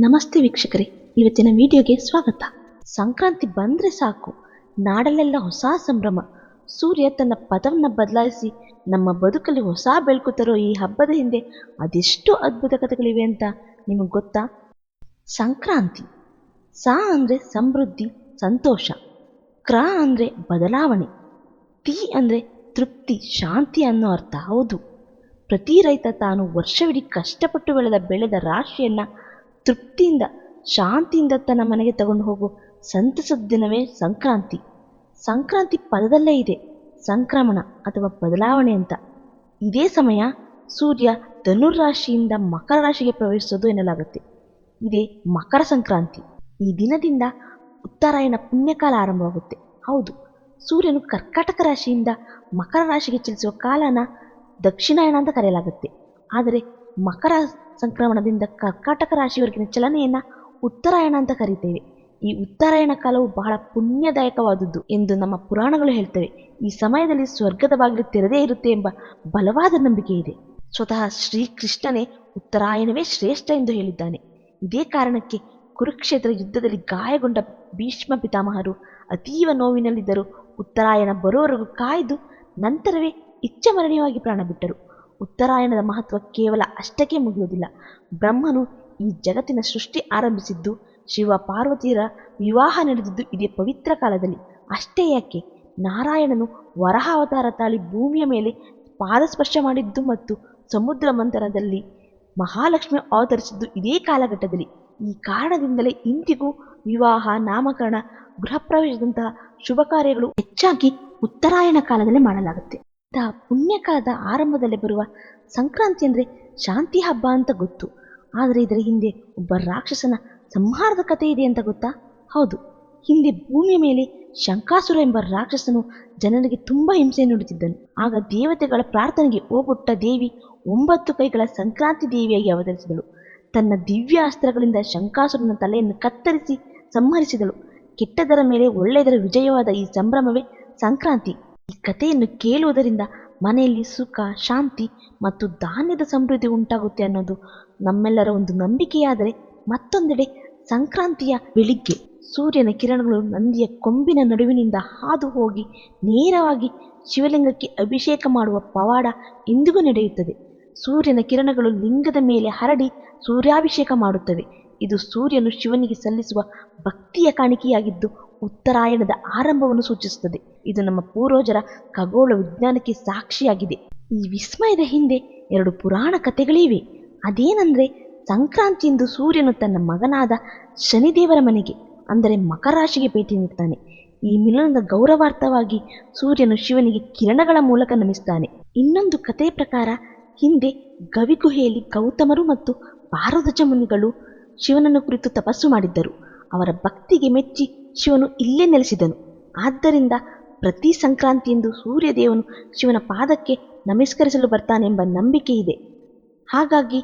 ನಮಸ್ತೆ ವೀಕ್ಷಕರೇ, ಇವತ್ತಿನ ವಿಡಿಯೋಗೆ ಸ್ವಾಗತ. ಸಂಕ್ರಾಂತಿ ಬಂದ್ರೆ ಸಾಕು. ನಾಡಲ್ಲೆಲ್ಲ ಹೊಸ ಸಂಭ್ರಮ. ಸೂರ್ಯ ತನ್ನ ಪದವನ್ನ ಬದಲಾಯಿಸಿ ನಮ್ಮ ಬದುಕಲ್ಲಿ ಹೊಸ ಬೆಳಕು ತರೋ ಈ ಹಬ್ಬದ ಹಿಂದೆ ಅದೆಷ್ಟು ಅದ್ಭುತ ಕಥೆಗಳಿವೆ ಅಂತ ನಿಮಗೆ ಗೊತ್ತಾ? ಸಂಕ್ರಾಂತಿ. ಸಾ ಅಂದ್ರೆ ಸಮೃದ್ಧಿ, ಸಂತೋಷ. ಕ್ರ ಅಂದ್ರೆ ಬದಲಾವಣೆ. ತಿ ಅಂದ್ರೆ ತೃಪ್ತಿ, ಶಾಂತಿ ಅನ್ನೋ ಅರ್ಥ. ಹೌದು. ಪ್ರತಿ ರೈತ ತಾನು ವರ್ಷವಿಡೀ ಕಷ್ಟಪಟ್ಟು ಬೆಳೆದ ಬೆಳೆದ ರಾಶಿಯನ್ನು ತೃಪ್ತಿಯಿಂದ, ಶಾಂತಿಯಿಂದ ತನ್ನ ಮನೆಗೆ ತಗೊಂಡು ಹೋಗು. ಸಂತಸದ ದಿನವೇ ಸಂಕ್ರಾಂತಿ. ಸಂಕ್ರಾಂತಿ ಪದದಲ್ಲೇ ಇದೆ. ಸಂಕ್ರಮಣ ಅಥವಾ ಬದಲಾವಣೆ ಅಂತ. ಇದೇ ಸಮಯ ಸೂರ್ಯ ಧನುರಾಶಿಯಿಂದ ಮಕರ ರಾಶಿಗೆ ಪ್ರವೇಶಿಸೋದು ಎನ್ನಲಾಗುತ್ತೆ. ಇದೇ ಮಕರ ಸಂಕ್ರಾಂತಿ. ಈ ದಿನದಿಂದ ಉತ್ತರಾಯಣ ಪುಣ್ಯಕಾಲ ಆರಂಭವಾಗುತ್ತೆ. ಹೌದು, ಸೂರ್ಯನು ಕರ್ಕಾಟಕ ರಾಶಿಯಿಂದ ಮಕರ ರಾಶಿಗೆ ಚಲಿಸುವ ಕಾಲನ ದಕ್ಷಿಣಾಯಣ ಅಂತ ಕರೆಯಲಾಗುತ್ತೆ. ಆದರೆ ಮಕರ ಸಂಕ್ರಮಣದಿಂದ ಕರ್ಕಾಟಕ ರಾಶಿಯವರೆಗಿನ ಚಲನೆಯನ್ನು ಉತ್ತರಾಯಣ ಅಂತ ಕರೀತೇವೆ. ಈ ಉತ್ತರಾಯಣ ಕಾಲವು ಬಹಳ ಪುಣ್ಯದಾಯಕವಾದದ್ದು ಎಂದು ನಮ್ಮ ಪುರಾಣಗಳು ಹೇಳ್ತವೆ. ಈ ಸಮಯದಲ್ಲಿ ಸ್ವರ್ಗದ ಬಾಗಿಲು ತೆರೆದೇ ಇರುತ್ತೆ ಎಂಬ ಬಲವಾದ ನಂಬಿಕೆ ಇದೆ. ಸ್ವತಃ ಶ್ರೀಕೃಷ್ಣನೇ ಉತ್ತರಾಯಣವೇ ಶ್ರೇಷ್ಠ ಎಂದು ಹೇಳಿದ್ದಾನೆ. ಇದೇ ಕಾರಣಕ್ಕೆ ಕುರುಕ್ಷೇತ್ರ ಯುದ್ಧದಲ್ಲಿ ಗಾಯಗೊಂಡ ಭೀಷ್ಮ ಪಿತಾಮಹರು ಅತೀವ ನೋವಿನಲ್ಲಿದ್ದರು ಉತ್ತರಾಯಣ ಬರೋವರೆಗೂ ಕಾಯ್ದು ನಂತರವೇ ಇಚ್ಛಮರಣೀಯವಾಗಿ ಪ್ರಾಣ ಬಿಟ್ಟರು. ಉತ್ತರಾಯಣದ ಮಹತ್ವ ಕೇವಲ ಅಷ್ಟಕ್ಕೆ ಮುಗಿಯುವುದಿಲ್ಲ. ಬ್ರಹ್ಮನು ಈ ಜಗತ್ತಿನ ಸೃಷ್ಟಿ ಆರಂಭಿಸಿದ್ದು, ಶಿವ ಪಾರ್ವತಿಯರ ವಿವಾಹ ನಡೆದಿದ್ದು ಇದೇ ಪವಿತ್ರ ಕಾಲದಲ್ಲಿ. ಅಷ್ಟೇ ಯಾಕೆ? ನಾರಾಯಣನು ವರಹಾವತಾರ ತಾಳಿ ಭೂಮಿಯ ಮೇಲೆ ಪಾದಸ್ಪರ್ಶ ಮಾಡಿದ್ದು ಮತ್ತು ಸಮುದ್ರ ಮಂಥನದಲ್ಲಿ ಮಹಾಲಕ್ಷ್ಮಿ ಅವತರಿಸಿದ್ದು ಇದೇ ಕಾಲಘಟ್ಟದಲ್ಲಿ. ಈ ಕಾರಣದಿಂದಲೇ ಇಂದಿಗೂ ವಿವಾಹ, ನಾಮಕರಣ ಗೃಹ ಪ್ರವೇಶದಂತಹ ಶುಭ ಕಾರ್ಯಗಳು ಹೆಚ್ಚಾಗಿ ಉತ್ತರಾಯಣ ಕಾಲದಲ್ಲಿ ಮಾಡಲಾಗುತ್ತೆ. ಇಂತಹ ಪುಣ್ಯಕಾಲದ ಆರಂಭದಲ್ಲಿ ಬರುವ ಸಂಕ್ರಾಂತಿ ಅಂದರೆ ಶಾಂತಿ ಹಬ್ಬ ಅಂತ ಗೊತ್ತು. ಆದರೆ ಇದರ ಹಿಂದೆ ಒಬ್ಬ ರಾಕ್ಷಸನ ಸಂಹಾರದ ಕಥೆ ಇದೆ ಅಂತ ಗೊತ್ತಾ? ಹೌದು. ಹಿಂದೆ ಭೂಮಿಯ ಮೇಲೆ ಶಂಕಾಸುರ ಎಂಬ ರಾಕ್ಷಸನು ಜನರಿಗೆ ತುಂಬ ಹಿಂಸೆ ನೀಡುತ್ತಿದ್ದನು. ಆಗ ದೇವತೆಗಳ ಪ್ರಾರ್ಥನೆಗೆ ಓಗೊಟ್ಟ ದೇವಿ ಒಂಬತ್ತು ಕೈಗಳ ಸಂಕ್ರಾಂತಿ ದೇವಿಯಾಗಿ ಅವತರಿಸಿದಳು. ತನ್ನ ದಿವ್ಯ ಅಸ್ತ್ರಗಳಿಂದ ಶಂಕಾಸುರನ ತಲೆಯನ್ನು ಕತ್ತರಿಸಿ ಸಂಹರಿಸಿದಳು. ಕೆಟ್ಟದರ ಮೇಲೆ ಒಳ್ಳೆಯದರ ವಿಜಯವಾದ ಈ ಸಂಭ್ರಮವೇ ಸಂಕ್ರಾಂತಿ. ಈ ಕಥೆಯನ್ನು ಕೇಳುವುದರಿಂದ ಮನೆಯಲ್ಲಿ ಸುಖ, ಶಾಂತಿ ಮತ್ತು ಧಾನ್ಯದ ಸಮೃದ್ಧಿ ಉಂಟಾಗುತ್ತೆ ಅನ್ನೋದು ನಮ್ಮೆಲ್ಲರ ಒಂದು ನಂಬಿಕೆಯಾದರೆ ಮತ್ತೊಂದೆಡೆ ಸಂಕ್ರಾಂತಿಯ ಬೆಳಿಗ್ಗೆ ಸೂರ್ಯನ ಕಿರಣಗಳು ನಂದಿಯ ಕೊಂಬಿನ ನಡುವಿನಿಂದ ಹಾದು ಹೋಗಿ ನೇರವಾಗಿ ಶಿವಲಿಂಗಕ್ಕೆ ಅಭಿಷೇಕ ಮಾಡುವ ಪವಾಡ ಇಂದಿಗೂ ನಡೆಯುತ್ತದೆ. ಸೂರ್ಯನ ಕಿರಣಗಳು ಲಿಂಗದ ಮೇಲೆ ಹರಡಿ ಸೂರ್ಯಾಭಿಷೇಕ ಮಾಡುತ್ತವೆ. ಇದು ಸೂರ್ಯನು ಶಿವನಿಗೆ ಸಲ್ಲಿಸುವ ಭಕ್ತಿಯ ಕಾಣಿಕೆಯಾಗಿದ್ದು ಉತ್ತರಾಯಣದ ಆರಂಭವನ್ನು ಸೂಚಿಸುತ್ತದೆ. ಇದು ನಮ್ಮ ಪೂರ್ವಜರ ಖಗೋಳ ವಿಜ್ಞಾನಕ್ಕೆ ಸಾಕ್ಷಿಯಾಗಿದೆ. ಈ ವಿಸ್ಮಯದ ಹಿಂದೆ ಎರಡು ಪುರಾಣ ಕಥೆಗಳಿವೆ. ಅದೇನೆಂದರೆ, ಸಂಕ್ರಾಂತಿಯಂದು ಸೂರ್ಯನು ತನ್ನ ಮಗನಾದ ಶನಿದೇವರ ಮನೆಗೆ, ಅಂದರೆ ಮಕರ ರಾಶಿಗೆ ಭೇಟಿ ನೀಡ್ತಾನೆ. ಈ ಮಿಲನದ ಗೌರವಾರ್ಥವಾಗಿ ಸೂರ್ಯನು ಶಿವನಿಗೆ ಕಿರಣಗಳ ಮೂಲಕ ನಮಿಸ್ತಾನೆ. ಇನ್ನೊಂದು ಕಥೆಯ ಪ್ರಕಾರ, ಹಿಂದೆ ಗವಿಗುಹೆಯಲ್ಲಿ ಗೌತಮರು ಮತ್ತು ಪಾರ್ವತಜ ಮುನಿಗಳು ಶಿವನನ್ನು ಕುರಿತು ತಪಸ್ಸು ಮಾಡಿದ್ದರು. ಅವರ ಭಕ್ತಿಗೆ ಮೆಚ್ಚಿ ಶಿವನು ಇಲ್ಲೇ ನೆಲೆಸಿದನು. ಆದ್ದರಿಂದ ಪ್ರತಿ ಸಂಕ್ರಾಂತಿಯಂದು ಸೂರ್ಯದೇವನು ಶಿವನ ಪಾದಕ್ಕೆ ನಮಸ್ಕರಿಸಲು ಬರ್ತಾನೆಂಬ ನಂಬಿಕೆ ಇದೆ. ಹಾಗಾಗಿ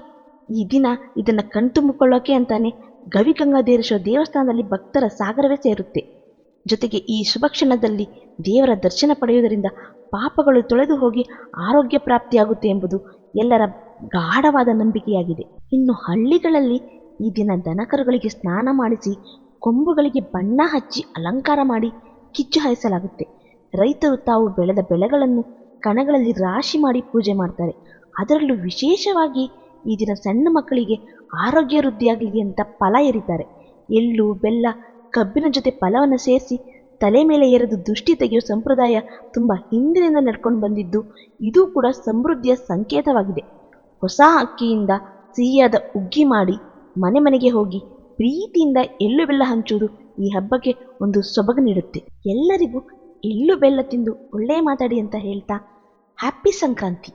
ಈ ದಿನ ಇದನ್ನು ಕಣ್ತುಂಬಿಕೊಳ್ಳೋಕೆ ಅಂತಾನೆ ಗವಿಗಂಗಾಧರೇಶ್ವರ ದೇವಸ್ಥಾನದಲ್ಲಿ ಭಕ್ತರ ಸಾಗರವೇ ಸೇರುತ್ತೆ. ಜೊತೆಗೆ ಈ ಶುಭಕ್ಷಣದಲ್ಲಿ ದೇವರ ದರ್ಶನ ಪಡೆಯುವುದರಿಂದ ಪಾಪಗಳು ತೊಳೆದು ಹೋಗಿ ಆರೋಗ್ಯ ಪ್ರಾಪ್ತಿಯಾಗುತ್ತೆ ಎಂಬುದು ಎಲ್ಲರ ಗಾಢವಾದ ನಂಬಿಕೆಯಾಗಿದೆ. ಇನ್ನು ಹಳ್ಳಿಗಳಲ್ಲಿ ಈ ದಿನ ದನಕರುಗಳಿಗೆ ಸ್ನಾನ ಮಾಡಿಸಿ ಕೊಂಬುಗಳಿಗೆ ಬಣ್ಣ ಹಚ್ಚಿ ಅಲಂಕಾರ ಮಾಡಿ ಕಿಚ್ಚು ಹಾಯಿಸಲಾಗುತ್ತೆ. ರೈತರು ತಾವು ಬೆಳೆದ ಬೆಳೆಗಳನ್ನು ಕಣಗಳಲ್ಲಿ ರಾಶಿ ಮಾಡಿ ಪೂಜೆ ಮಾಡ್ತಾರೆ. ಅದರಲ್ಲೂ ವಿಶೇಷವಾಗಿ ಈ ದಿನ ಸಣ್ಣ ಮಕ್ಕಳಿಗೆ ಆರೋಗ್ಯ ವೃದ್ಧಿಯಾಗಲಿ ಅಂತ ಫಲ ಎರಿತಾರೆ ಎಳ್ಳು, ಬೆಲ್ಲ, ಕಬ್ಬಿನ ಜೊತೆ ಫಲವನ್ನು ಸೇರಿಸಿ ತಲೆ ಮೇಲೆ ಎರೆದು ದೃಷ್ಟಿ ತೆಗೆಯುವ ಸಂಪ್ರದಾಯ ತುಂಬ ಹಿಂದಿನಿಂದ ನಡ್ಕೊಂಡು ಬಂದಿದ್ದು ಇದು ಕೂಡ ಸಮೃದ್ಧಿಯ ಸಂಕೇತವಾಗಿದೆ. ಹೊಸ ಅಕ್ಕಿಯಿಂದ ಸಿಹಿಯಾದ ಉಗ್ಗಿ ಮಾಡಿ ಮನೆ ಮನೆಗೆ ಹೋಗಿ ಪ್ರೀತಿಯಿಂದ ಎಳ್ಳು ಬೆಲ್ಲ ಹಂಚುವುದು ಈ ಹಬ್ಬಕ್ಕೆ ಒಂದು ಸೊಬಗು ನೀಡುತ್ತೆ. ಎಲ್ಲರಿಗೂ ಎಳ್ಳು ಬೆಲ್ಲ ತಿಂದು ಒಳ್ಳೆಯ ಮಾತಾಡಿ ಅಂತ ಹೇಳ್ತಾ ಹ್ಯಾಪಿ ಸಂಕ್ರಾಂತಿ.